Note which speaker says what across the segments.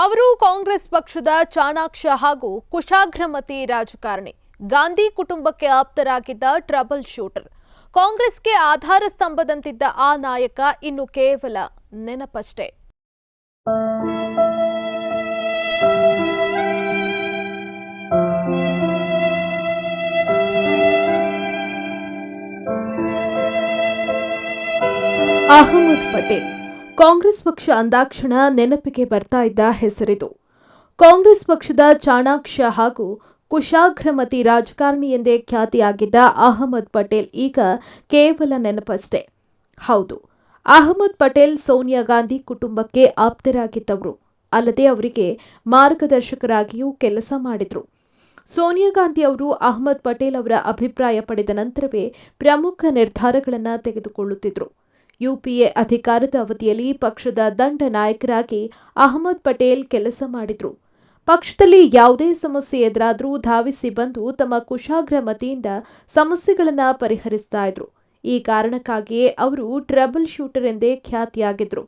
Speaker 1: ಅವರು ಕಾಂಗ್ರೆಸ್ ಪಕ್ಷದ ಚಾಣಾಕ್ಷ ಹಾಗೂ ಕುಶಾಗ್ರಮತಿ ರಾಜಕಾರಣಿ. ಗಾಂಧಿ ಕುಟುಂಬಕ್ಕೆ ಆಪ್ತರಾಗಿದ್ದ ಟ್ರಬಲ್ ಶೂಟರ್. ಕಾಂಗ್ರೆಸ್ಗೆ ಆಧಾರ ಸ್ತಂಭದಂತಿದ್ದ ಆ ನಾಯಕ ಇನ್ನು ಕೇವಲ ನೆನಪಷ್ಟೇ. ಅಹಮದ್ ಪಟೇಲ್. ಕಾಂಗ್ರೆಸ್ ಪಕ್ಷ ಅಂದಾಕ್ಷಣ ನೆನಪಿಗೆ ಬರ್ತಾ ಇದ್ದ ಹೆಸರಿದು. ಕಾಂಗ್ರೆಸ್ ಪಕ್ಷದ ಚಾಣಾಕ್ಷ ಹಾಗೂ ಕುಶಾಗ್ರಮತಿ ರಾಜಕಾರಣಿ ಎಂದೇ ಖ್ಯಾತಿಯಾಗಿದ್ದ ಅಹಮದ್ ಪಟೇಲ್ ಈಗ ಕೇವಲ ನೆನಪಷ್ಟೇ. ಹೌದು, ಅಹಮದ್ ಪಟೇಲ್ ಸೋನಿಯಾ ಗಾಂಧಿ ಕುಟುಂಬಕ್ಕೆ ಆಪ್ತರಾಗಿದ್ದವರು. ಅಲ್ಲದೆ ಅವರಿಗೆ ಮಾರ್ಗದರ್ಶಕರಾಗಿಯೂ ಕೆಲಸ ಮಾಡಿದ್ರು. ಸೋನಿಯಾ ಗಾಂಧಿ ಅವರು ಅಹಮದ್ ಪಟೇಲ್ ಅವರ ಅಭಿಪ್ರಾಯ ಪಡೆದ ನಂತರವೇ ಪ್ರಮುಖ ನಿರ್ಧಾರಗಳನ್ನು ತೆಗೆದುಕೊಳ್ಳುತ್ತಿದ್ರು. ಯುಪಿಎ ಅಧಿಕಾರದ ಅವಧಿಯಲ್ಲಿ ಪಕ್ಷದ ದಂಡ ನಾಯಕರಾಗಿ ಅಹಮದ್ ಪಟೇಲ್ ಕೆಲಸ ಮಾಡಿದ್ರು. ಪಕ್ಷದಲ್ಲಿ ಯಾವುದೇ ಸಮಸ್ಯೆ ಎದುರಾದರೂ ಧಾವಿಸಿ ಬಂದು ತಮ್ಮ ಕುಶಾಗ್ರ ಮತಿಯಿಂದ ಸಮಸ್ಯೆಗಳನ್ನು ಪರಿಹರಿಸ್ತಾ ಇದ್ರು. ಈ ಕಾರಣಕ್ಕಾಗಿಯೇ ಅವರು ಟ್ರಬಲ್ ಶೂಟರ್ ಎಂದೇ ಖ್ಯಾತಿಯಾಗಿದ್ರು.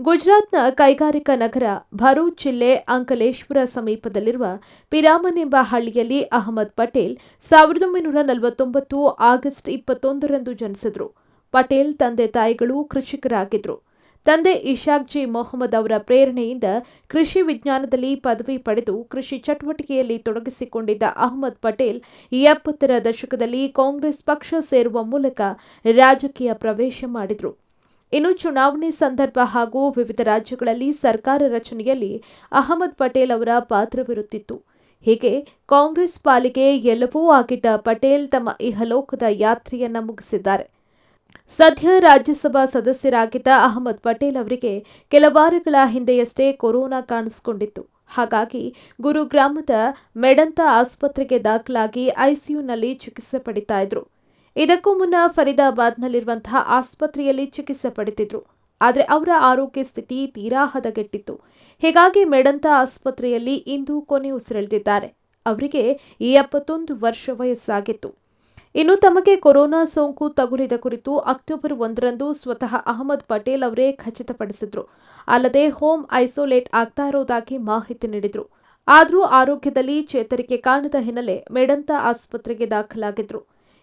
Speaker 1: ಗುಜರಾತ್ನ ಕೈಗಾರಿಕಾ ನಗರ ಭರೂಚ್ ಜಿಲ್ಲೆ ಅಂಕಲೇಶ್ವರ ಸಮೀಪದಲ್ಲಿರುವ ಪಿರಾಮನ್ ಎಂಬ ಹಳ್ಳಿಯಲ್ಲಿ ಅಹಮದ್ ಪಟೇಲ್ ಸಾವಿರದ ಒಂಬೈನೂರ ನಲವತ್ತೊಂಬತ್ತು ಆಗಸ್ಟ್ ಇಪ್ಪತ್ತೊಂದರಂದು ಜನಿಸಿದ್ರು. ಪಟೇಲ್ ತಂದೆ ತಾಯಿಗಳು ಕೃಷಿಕರಾಗಿದ್ರು ತಂದೆ ಇಶಾಕ್ ಜಿ ಮೊಹಮ್ಮದ್ ಅವರ ಪ್ರೇರಣೆಯಿಂದ ಕೃಷಿ ವಿಜ್ಞಾನದಲ್ಲಿ ಪದವಿ ಪಡೆದು ಕೃಷಿ ಚಟುವಟಿಕೆಯಲ್ಲಿ ತೊಡಗಿಸಿಕೊಂಡಿದ್ದ ಅಹಮದ್ ಪಟೇಲ್ ಎಪ್ಪತ್ತರ ದಶಕದಲ್ಲಿ ಕಾಂಗ್ರೆಸ್ ಪಕ್ಷ ಸೇರುವ ಮೂಲಕ ರಾಜಕೀಯ ಪ್ರವೇಶ ಮಾಡಿದ್ರು. ಇನ್ನು ಚುನಾವಣೆ ಸಂದರ್ಭ ಹಾಗೂ ವಿವಿಧ ರಾಜ್ಯಗಳಲ್ಲಿ ಸರ್ಕಾರ ರಚನೆಯಲ್ಲಿ ಅಹಮದ್ ಪಟೇಲ್ ಅವರ ಪಾತ್ರವಿರುತ್ತಿತ್ತು. ಹೀಗೆ ಕಾಂಗ್ರೆಸ್ ಪಾಲಿಗೆ ಎಲ್ಲವೂ ಆಗಿದ್ದ ಪಟೇಲ್ ತಮ್ಮ ಇಹಲೋಕದ ಯಾತ್ರೆಯನ್ನು ಮುಗಿಸಿದ್ದಾರೆ. ಸದ್ಯ ರಾಜ್ಯಸಭಾ ಸದಸ್ಯರಾಗಿದ್ದ ಅಹಮದ್ ಪಟೇಲ್ ಅವರಿಗೆ ಕೆಲ ವಾರಗಳ ಹಿಂದೆಯಷ್ಟೇ ಕೊರೋನಾ ಕಾಣಿಸಿಕೊಂಡಿತ್ತು. ಹಾಗಾಗಿ ಗುರುಗ್ರಾಮದ ಮೆಡಂತ ಆಸ್ಪತ್ರೆಗೆ ದಾಖಲಾಗಿ ಐಸಿಯುನಲ್ಲಿ ಚಿಕಿತ್ಸೆ ಪಡಿತಾ ಇದ್ರು. ಇದಕ್ಕೂ ಮುನ್ನ ಫರೀದಾಬಾದ್ನಲ್ಲಿರುವಂತಹ ಆಸ್ಪತ್ರೆಯಲ್ಲಿ ಚಿಕಿತ್ಸೆ ಪಡಿತಿದ್ರು ಆದರೆ ಅವರ ಆರೋಗ್ಯ ಸ್ಥಿತಿ ತೀರಾ ಹದಗೆಟ್ಟಿತ್ತು. ಹೀಗಾಗಿ ಮೆಡಂತ ಆಸ್ಪತ್ರೆಯಲ್ಲಿ ಇಂದು ಕೊನೆ ಉಸಿರೆಳೆದಿದ್ದಾರೆ. ಅವರಿಗೆ ಎಪ್ಪತ್ತೊಂದು ವರ್ಷ ವಯಸ್ಸಾಗಿತ್ತು. ಇನ್ನು ತಮಗೆ ಕೊರೋನಾ ಸೋಂಕು ತಗುಲಿದ ಕುರಿತು ಅಕ್ಟೋಬರ್ ಒಂದರಂದು ಸ್ವತಃ ಅಹಮದ್ ಪಟೇಲ್ ಅವರೇ ಖಚಿತಪಡಿಸಿದ್ರು. ಅಲ್ಲದೆ ಹೋಮ್ ಐಸೋಲೇಟ್ ಆಗ್ತಾ ಇರೋದಾಗಿ ಮಾಹಿತಿ ನೀಡಿದ್ರು. ಆದರೂ ಆರೋಗ್ಯದಲ್ಲಿ ಚೇತರಿಕೆ ಕಾಣದ ಹಿನ್ನೆಲೆ ಮೆಡಂತ ಆಸ್ಪತ್ರೆಗೆ ದಾಖಲಾಗಿದ್ರು.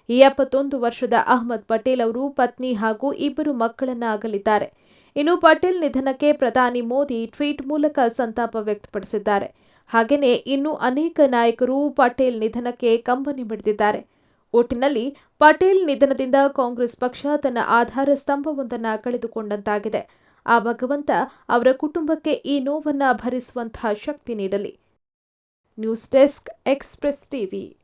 Speaker 1: ಎಪ್ಪತ್ತೊಂದು ವರ್ಷದ ಅಹಮದ್ ಪಟೇಲ್ ಅವರು ಪತ್ನಿ ಹಾಗೂ ಇಬ್ಬರು ಮಕ್ಕಳನ್ನ ಅಗಲಿದ್ದಾರೆ ಇನ್ನು ಪಟೇಲ್ ನಿಧನಕ್ಕೆ ಪ್ರಧಾನಿ ಮೋದಿ ಟ್ವೀಟ್ ಮೂಲಕ ಸಂತಾಪ ವ್ಯಕ್ತಪಡಿಸಿದ್ದಾರೆ. ಹಾಗೆಯೇ ಇನ್ನು ಅನೇಕ ನಾಯಕರು ಪಟೇಲ್ ನಿಧನಕ್ಕೆ ಕಂಬನಿ ಮಿಡಿದಿದ್ದಾರೆ ಒಟ್ಟಿನಲ್ಲಿ ಪಟೇಲ್ ನಿಧನದಿಂದ ಕಾಂಗ್ರೆಸ್ ಪಕ್ಷ ತನ್ನ ಆಧಾರ ಸ್ತಂಭವೊಂದನ್ನು ಕಳೆದುಕೊಂಡಂತಾಗಿದೆ. ಆ ಭಗವಂತ ಅವರ ಕುಟುಂಬಕ್ಕೆ ಈ ನೋವನ್ನು ಭರಿಸುವಂತಹ ಶಕ್ತಿ ನೀಡಲಿ. News desk express TV.